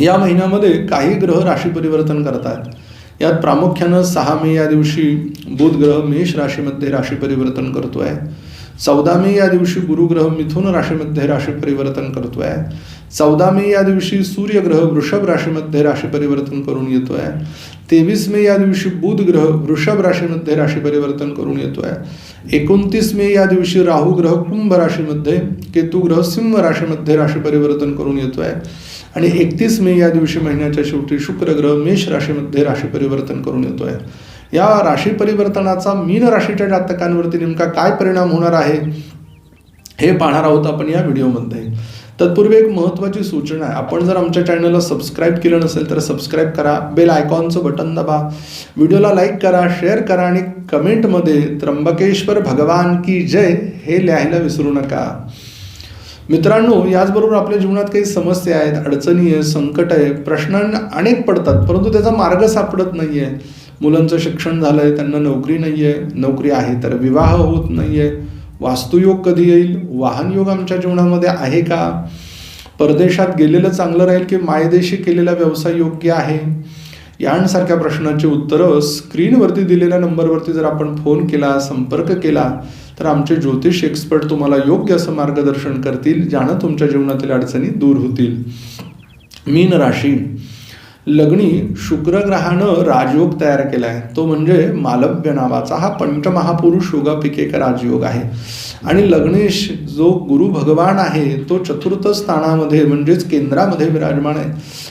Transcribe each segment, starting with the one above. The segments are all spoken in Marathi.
या महिन्यामध्ये काही ग्रह राशी परिवर्तन करतात. यात प्रामुख्यानं सहा मे या दिवशी बुध ग्रह मेष राशीमध्ये राशी परिवर्तन करतो आहे चौदा मे या दिवशी गुरुग्रह मिथुन राशीमध्ये राशी परिवर्तन करतो आहे चौदा मे या दिवशी सूर्यग्रह वृषभ राशीमध्ये राशी परिवर्तन करून येतो आहे तेवीस मे या दिवशी बुध ग्रह वृषभ राशीमध्ये राशी परिवर्तन करून येतो आहे एकोणतीस मे या दिवशी राहू ग्रह कुंभ राशीमध्ये केतू ग्रह सिंह राशीमध्ये राशी परिवर्तन करून येतो आहे आणि एकतीस मे या दिवशी महिन्याच्या शेवटी शुक्रग्रह मेष राशीमध्ये राशी परिवर्तन करून येतोय. या राशी परिवर्तनाचा मीन राशीच्या जातकांवरती नेमका काय परिणाम होणार आहे हे पाहणार आहोत आपण या व्हिडिओमध्ये. तत्पूर्वी एक महत्त्वाची सूचना आहे. आपण जर आमच्या चॅनलला सबस्क्राईब केलं नसेल तर सबस्क्राईब करा बेल आयकॉनचं बटन दाबा व्हिडिओला लाईक करा शेअर करा आणि कमेंटमध्ये त्र्यंबकेश्वर भगवान की जय हे लिहायला विसरू नका. मित्रांनो याचबरोबर आपल्या जीवनात काही समस्या आहेत अडचणी आहे संकट आहे प्रश्न अनेक पडतात परंतु त्याचा मार्ग सापडत नाही आहे मुलांचं शिक्षण झालं आहे त्यांना नोकरी नाही आहे नोकरी आहे तर विवाह होत नाही आहे वास्तुयोग कधी येईल? वाहनयोग आमच्या जीवनामध्ये आहे का? परदेशात गेलेलं चांगलं राहील की मायदेशी केलेला व्यवसाय योग्य आहे? यांसारख्या प्रश्नाची उत्तरं स्क्रीनवरती दिलेल्या नंबरवरती जर आपण फोन केला संपर्क केला तर आमचे ज्योतिष एक्सपर्ट तुम्हाला योग्य असं मार्गदर्शन करतील ज्यानं तुमच्या जीवनातील अडचणी दूर होतील. मीन राशी. लग्नी शुक्रग्रहानं राजयोग तयार केला आहे तो म्हणजे मालव्य नावाचा हा पंचमहापुरुष योगापैकी एक राजयोग आहे. आणि लग्नेश जो गुरु भगवान आहे तो चतुर्थ स्थानामध्ये म्हणजेच केंद्रामध्ये विराजमान आहे.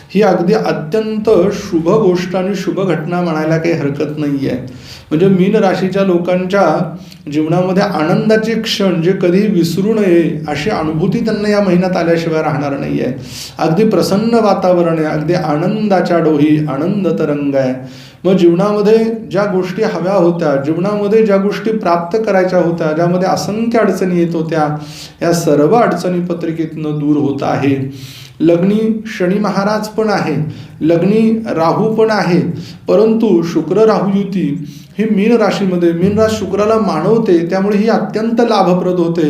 ही अगदी अत्यंत शुभ गोष्ट आणि शुभ घटना म्हणायला काही हरकत नाही आहे म्हणजे मीन राशीच्या लोकांच्या जीवनामध्ये आनंदाचे क्षण जे कधी विसरू नये अशी अनुभूती त्यांना या महिन्यात आल्याशिवाय राहणार नाही आहे अगदी प्रसन्न वातावरण आहे अगदी आनंदाच्या डोही आनंद तरंग आहे. मग जीवनामध्ये ज्या गोष्टी हव्या होत्या जीवनामध्ये ज्या गोष्टी प्राप्त करायच्या होत्या ज्यामध्ये असंख्य अडचणी येत होत्या या सर्व अडचणी पत्रिकेतनं दूर होत आहे. लग्नी शनी महाराज पण आहे लग्नी राहू पण आहे परंतु शुक्र राहू युती ही मीन राशीमध्ये मीन राश शुक्राला मानवते त्यामुळे ही अत्यंत लाभप्रद होते.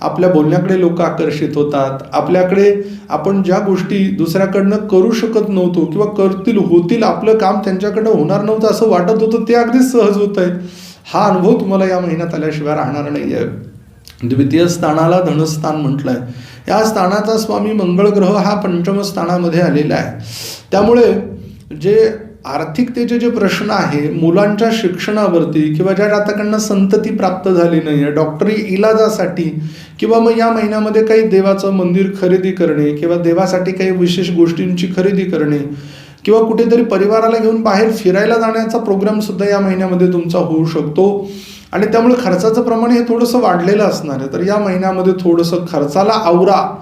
आपल्या बोलण्याकडे लोक आकर्षित होतात. आपल्याकडे आपण ज्या गोष्टी दुसऱ्याकडनं करू शकत नव्हतो किंवा करतील होतील आपलं काम त्यांच्याकडनं होणार नव्हतं असं वाटत होतं ते अगदी सहज होत आहे हा अनुभव तुम्हाला या महिन्यात आल्याशिवाय राहणार नाही आहे द्वितीय स्थानाला धनस्थान म्हटलंय. या स्थानाचा स्वामी मंगळ ग्रह हा पंचम स्थानामध्ये आलेला आहे. त्यामुळे जे आर्थिकतेचे जे प्रश्न आहे मुलांच्या शिक्षणावरती किंवा ज्या जातकांना संतती प्राप्त झाली नाही आहे डॉक्टरी इलाजासाठी किंवा मग या महिन्यामध्ये काही देवाचं मंदिर खरेदी करणे किंवा देवासाठी काही विशेष गोष्टींची खरेदी करणे किंवा कुठेतरी परिवाराला घेऊन बाहेर फिरायला जाण्याचा प्रोग्राम सुद्धा या महिन्यामध्ये तुमचा होऊ शकतो. आणि त्यामुळे खर्चाचं प्रमाण हे थोडंसं वाढलेलं असणार आहे. तर या महिन्यामध्ये थोडंसं खर्चाला आवरा.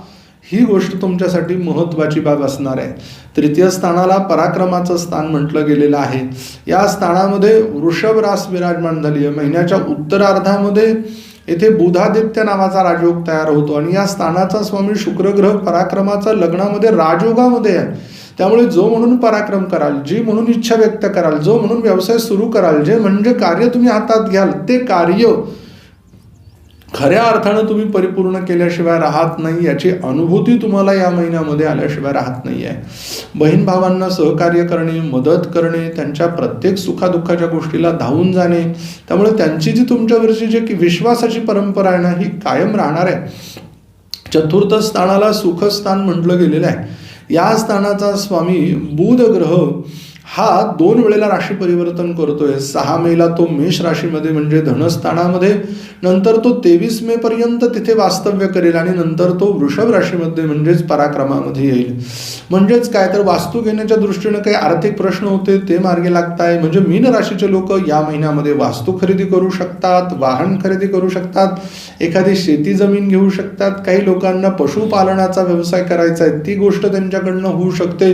ही गोष्ट तुमच्यासाठी महत्त्वाची बाब असणार आहे. तृतीय स्थानाला पराक्रमाचं स्थान म्हटलं गेलेलं आहे. या स्थानामध्ये वृषभ रास विराजमान झाली आहे. महिन्याच्या उत्तरार्धामध्ये येथे बुधादित्य नावाचा राजयोग तयार होतो आणि या स्थानाचा स्वामी शुक्रग्रह पराक्रमाचा लग्नामध्ये राजयोगामध्ये आहे. त्यामुळे जो म्हणून पराक्रम कराल जी म्हणून इच्छा व्यक्त कराल जो म्हणून व्यवसाय सुरू कराल जे म्हणजे कार्य तुम्ही हातात घ्याल ते कार्य खऱ्या अर्थानं तुम्ही परिपूर्ण केल्याशिवाय राहत नाही याची अनुभूती तुम्हाला या महिन्यामध्ये आल्याशिवाय राहत नाही आहे बहीण भावांना सहकार्य करणे मदत करणे त्यांच्या प्रत्येक सुखादुःखाच्या गोष्टीला धावून जाणे त्यामुळे त्यांची जी तुमच्यावरची जी विश्वासाची परंपरा आहे ना ही कायम राहणार आहे. चतुर्थ स्थानाला सुखस्थान म्हटलं गेलेलं आहे. या स्थानाचा स्वामी बुध ग्रह हा दोन वेळेला राशी परिवर्तन करतोय. सहा मेला तो मेष राशीमध्ये म्हणजे धनस्थानामध्ये नंतर तो तेवीस मे पर्यंत तिथे वास्तव्य करेल आणि नंतर तो वृषभ राशीमध्ये म्हणजेच पराक्रमामध्ये येईल. म्हणजेच काय? तर वास्तू घेण्याच्या दृष्टीनं काही आर्थिक प्रश्न होते ते मार्गे लागताय. म्हणजे मीन राशीचे लोक या महिन्यामध्ये वास्तू खरेदी करू शकतात वाहन खरेदी करू शकतात एखादी शेती जमीन घेऊ शकतात. काही लोकांना पशुपालनाचा व्यवसाय करायचा आहे ती गोष्ट त्यांच्याकडनं होऊ शकते.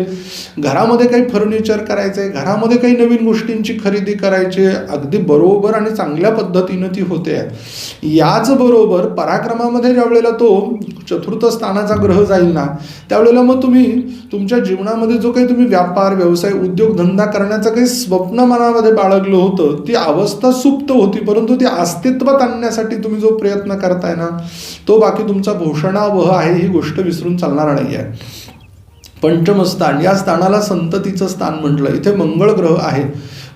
घरामध्ये काही फर्निचर करायचं आहे घरामध्ये काही नवीन गोष्टींची खरेदी करायची अगदी बरोबर आणि चांगल्या पद्धतीनं ती होते. याचबरोबर पराक्रमामध्ये ज्या वेळेला तो चतुर्थ स्थानाचा ग्रह जाईल ना त्यावेळेला मग तुम्ही तुमच्या जीवनामध्ये जो काही तुम्ही व्यापार व्यवसाय उद्योगधंदा करण्याचं काही स्वप्न मनामध्ये बाळगलं होतं ती अवस्था सुप्त होती परंतु ती अस्तित्वात आणण्यासाठी तुम्ही जो प्रयत्न करताय ना तो बाकी तुमचा भूषणावह आहे ही गोष्ट विसरून चालणार नाही आहे पंचमस्थान. या स्थानाला संततीचं स्थान म्हटलं. इथे मंगळ ग्रह आहे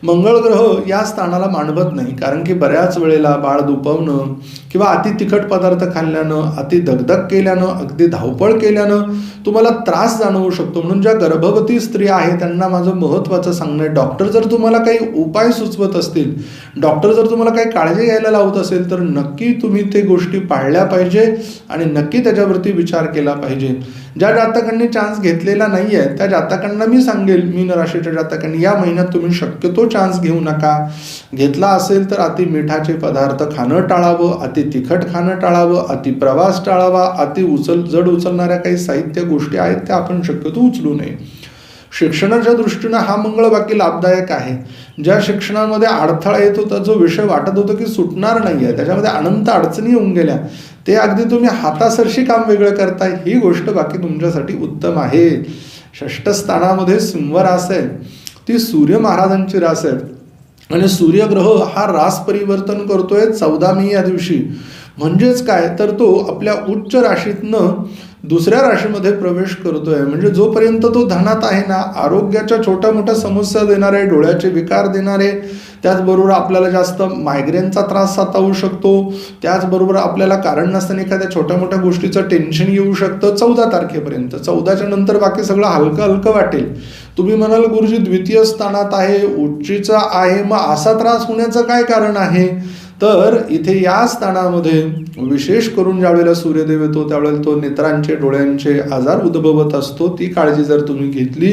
मंगळ ग्रह या स्थानाला मांडवत नाही. कारण की बऱ्याच वेळेला बाळ दुपवणं किंवा अति तिखट पदार्थ खाल्ल्यानं अति दगदग केल्यानं अगदी धावपळ केल्यानं तुम्हाला त्रास जाणवू शकतो. म्हणून ज्या गर्भवती स्त्रिया आहे त्यांना माझं महत्त्वाचं सांगणं आहे. डॉक्टर जर तुम्हाला काही उपाय सुचवत असतील डॉक्टर जर तुम्हाला काही काळजी घ्यायला लावत असेल तर नक्की तुम्ही ते गोष्टी पाळल्या पाहिजे आणि नक्की त्याच्यावरती विचार केला पाहिजे. ज्या जातकांनी चान्स घेतलेला नाही आहे त्या जातकांना मी सांगेल मीन राशीच्या जातकांनी या महिन्यात तुम्ही शक्यतो चान्स घेऊ नका. घेतला असेल तर अति मिठाचे पदार्थ खाणं टाळावं अति तिखट खाणं टाळावं अति प्रवास टाळावा अति उचल जड उचलणाऱ्या काही साहित्य गोष्टी आहेत त्या आपण शक्यतो उचलू नये. शिक्षणाच्या दृष्टीनं हा मंगळ बाकी लाभदायक आहे. ज्या शिक्षणामध्ये अडथळा येत होता जो विषय वाटत होता की सुटणार नाही आहे त्याच्यामध्ये अनंत अडचणी येऊन गेल्या. ते अगदी तुम्ही हातासरशी काम वेगळं करताय ही गोष्ट बाकी तुमच्यासाठी उत्तम आहे. षष्ठ स्थानामध्ये सिंह रास आहे. ती सूर्य महाराजांची रास आहे. आणि सूर्यग्रह हा रास परिवर्तन करतोय चौदा मे या दिवशी. म्हणजेच काय? तर तो आपल्या उच्च राशीतनं दुसऱ्या राशीमध्ये प्रवेश करतोय. म्हणजे जोपर्यंत तो धनात आहे ना आरोग्याच्या छोट्या मोठ्या समस्या देणारे डोळ्याचे विकार देणारे त्याचबरोबर आपल्याला जास्त मायग्रेनचा त्रास सातावू शकतो. त्याचबरोबर आपल्याला कारण नसताना एखाद्या छोट्या मोठ्या गोष्टीचं टेन्शन येऊ शकतं चौदा तारखेपर्यंत. चौदाच्या नंतर बाकी सगळं हलकं हलकं वाटेल. तुम्ही म्हणाल गुरुजी द्वितीय स्थानात आहे उच्चीचा आहे. मग असा त्रास होण्याचं काय कारण आहे? तर इथे या स्थानामध्ये विशेष करून ज्यावेळेला सूर्यदेव येतो त्यावेळेला तो नेत्रांचे डोळ्यांचे आजार उद्भवत असतो ती काळजी जर तुम्ही घेतली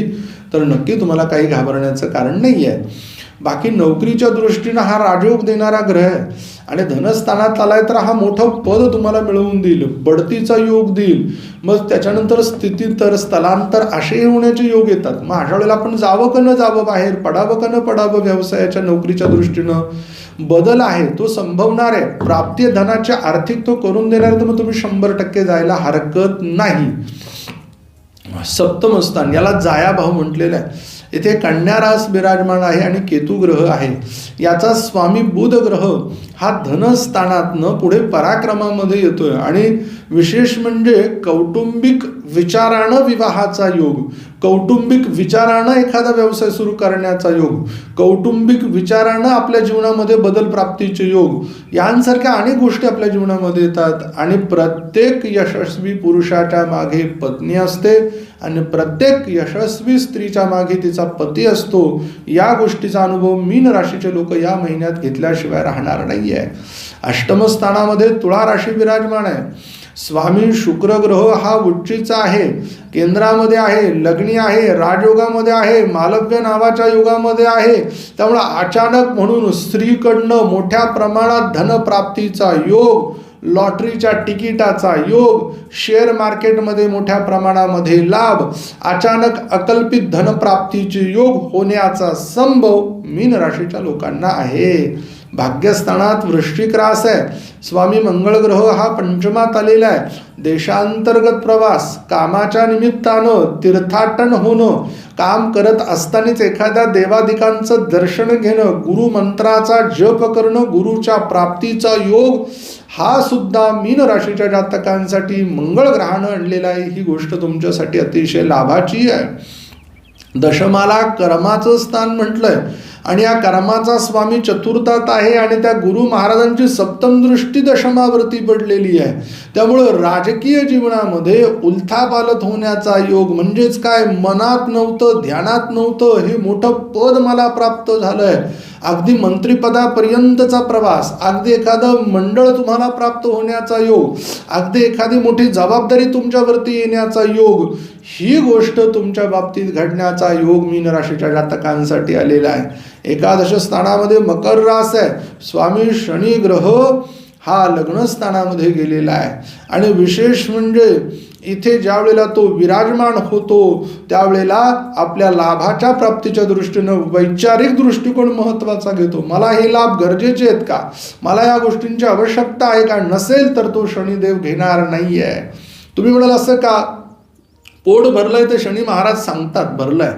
तर नक्की तुम्हाला काही घाबरण्याचं कारण नाही आहे बाकी नोकरीच्या दृष्टीनं हा राजयोग देणारा ग्रह आहे. आणि धनस्थानात आलाय तर हा मोठं पद तुम्हाला मिळवून देईल बढतीचा योग देईल. मग त्याच्यानंतर स्थिती तर स्थलांतर असे होण्याचे योग येतात. मग अशा वेळेला आपण जावं का न जावं बाहेर पडावं का न पडावं व्यवसायाच्या नोकरीच्या दृष्टीनं? बदल आहे तो संभवणार आहे. प्राप्ती धनाच्या आर्थिक तो करून देणार तर मग तुम्ही शंभर टक्के जायला हरकत नाही. सप्तम स्थान याला जाया भाऊ म्हटलेलं आहे. येथे कन्यारास विराजमान आहे आणि केतू ग्रह आहे. याचा स्वामी बुध ग्रह हा धनस्थानातनं पुढे पराक्रमामध्ये येतोय. आणि विशेष म्हणजे कौटुंबिक विचारानं विवाहाचा योग. कौटुंबिक विचारानं एखादा व्यवसाय सुरू करण्याचा योग कौटुंबिक विचारानं आपल्या जीवनामध्ये बदल प्राप्तीचे योग यांसारख्या अनेक गोष्टी आपल्या जीवनामध्ये येतात आणि प्रत्येक यशस्वी पुरुषाच्या मागे पत्नी असते आणि प्रत्येक यशस्वी स्त्रीच्या मागे तिचा पती असतो या गोष्टीचा अनुभव मीन राशीचे लोक या महिन्यात घेतल्याशिवाय राहणार नाही आहे अष्टमस्थानामध्ये तुळा राशी विराजमान आहे. स्वामी शुक्रग्रह हा उच्चीचा आहे. केंद्रामध्ये आहे लग्नी आहे राजयोगामध्ये आहे मालव्य नावाच्या युगामध्ये आहे. त्यामुळे अचानक म्हणून स्त्रीकडनं मोठ्या प्रमाणात धनप्राप्तीचा योग लॉटरीच्या तिकिटाचा योग शेअर मार्केटमध्ये मोठ्या प्रमाणामध्ये लाभ अचानक अकल्पित धनप्राप्तीचे योग होण्याचा संभव मीन राशीच्या लोकांना आहे. भाग्यस्थानात वृश्चिक रास आहे. स्वामी मंगळग्रह हा पंचमात आलेला आहे. देशांतर्गत प्रवास कामाच्या निमित्तानं तीर्थाटन होणं काम करत असतानाच एखाद्या देवाधिकांचं दर्शन घेणं गुरुमंत्राचा जप करणं गुरुच्या प्राप्तीचा योग हा सुद्धा मीन राशीच्या जातकांसाठी मंगळ ग्रहानं आणलेला आहे. ही गोष्ट तुमच्यासाठी अतिशय लाभाची आहे. दशमाला कर्माचं स्थान म्हटलंय. आणि या कर्माचा स्वामी चतुर्थात आहे आणि त्या गुरु महाराजांची सप्तम दृष्टी दशमावरती पडलेली आहे. त्यामुळं राजकीय जीवनामध्ये उलथापालत होण्याचा योग म्हणजेच काय? मनात नव्हतं ध्यानात नव्हतं हे मोठं पद मला प्राप्त झालंय. अगदी मंत्रिपदापर्यंतचा प्रवास अगदी एखादं मंडळ तुम्हाला प्राप्त होण्याचा योग अगदी एखादी मोठी जबाबदारी तुमच्यावरती येण्याचा योग ही गोष्ट तुमच्या बाबतीत घडण्याचा योग मीन राशीच्या जातकांसाठी आलेला आहे. एकादश स्थानामध्ये मकर रास आहे. स्वामी शनी ग्रह हा लग्नस्थानामध्ये गेलेला आहे. आणि विशेष म्हणजे इथे ज्या वेळेला तो विराजमान होतो त्यावेळेला आपल्या लाभाच्या प्राप्तीच्या दृष्टीनं वैचारिक दृष्टिकोन महत्त्वाचा घेतो. मला हे लाभ गरजेचे आहेत का? मला या गोष्टींची आवश्यकता आहे का? नसेल तर तो शनिदेव घेणार नाही आहे तुम्ही म्हणाल असं का? पोट भरलंय ते शनी महाराज सांगतात भरलंय.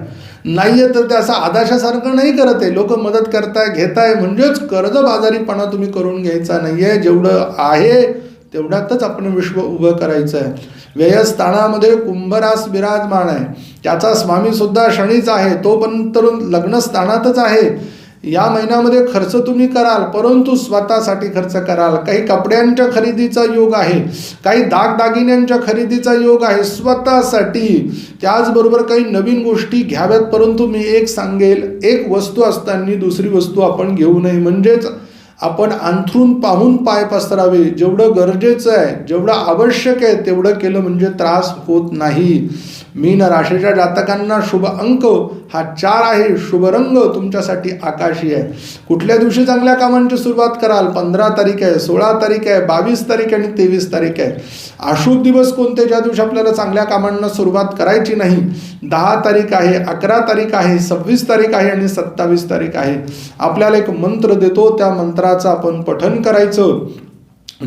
नाहीये तर ते असं आदाशासारखं नाही करत आहे. लोक मदत करताय घेताय म्हणजेच कर्जबाजारीपणा तुम्ही करून घ्यायचा नाहीये. जेवढं आहे तेवढ्यातच आपण विश्व उभं करायचं आहे व्ययस्थानामध्ये कुंभरास विराजमान आहे. त्याचा स्वामीसुद्धा शनीच आहे. तो पण तर लग्नस्थानातच आहे. या महिन्यामध्ये खर्च तुम्ही कराल परंतु स्वतःसाठी खर्च कराल. काही कपड्यांच्या खरेदीचा योग आहे. काही दागदागिन्यांच्या खरेदीचा योग आहे. स्वतःसाठी. त्याचबरोबर काही नवीन गोष्टी घ्याव्यात परंतु मी एक सांगेल एक वस्तू असताना दुसरी वस्तू आपण घेऊ नये. म्हणजेच आपण अंथरून पाहून पाय पसरावे. जेवढं गरजेचं आहे जेवढं आवश्यक आहे तेवढं केलं म्हणजे त्रास होत नाही. मीन राशीच्या जातकांना शुभ अंक हा चार आहे शुभरंग तुमच्यासाठी आकाशी आहे. कुठल्या दिवशी चांगल्या कामांची सुरुवात कराल? पंधरा तारीख आहे सोळा तारीख आहे बावीस तारीख आणि तेवीस तारीख आहे. अशुभ दिवस कोणते ज्या दिवशी आपल्याला चांगल्या कामांना सुरुवात करायची नाही? दहा तारीख आहे अकरा तारीख आहे सव्वीस तारीख आहे आणि सत्तावीस तारीख आहे. आपल्याला एक मंत्र देतो त्या मंत्राचं आपण पठन करायचं.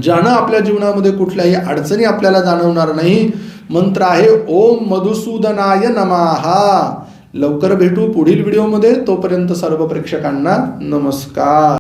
ज्यानं आपल्या जीवनामध्ये कुठल्याही अडचणी आपल्याला जाणवणार नाही. मंत्र आहे ओम मधुसूदनाय नमाहा लवकर भेटू पुढील व्हिडिओमध्ये. तोपर्यंत सर्व प्रेक्षकांना नमस्कार.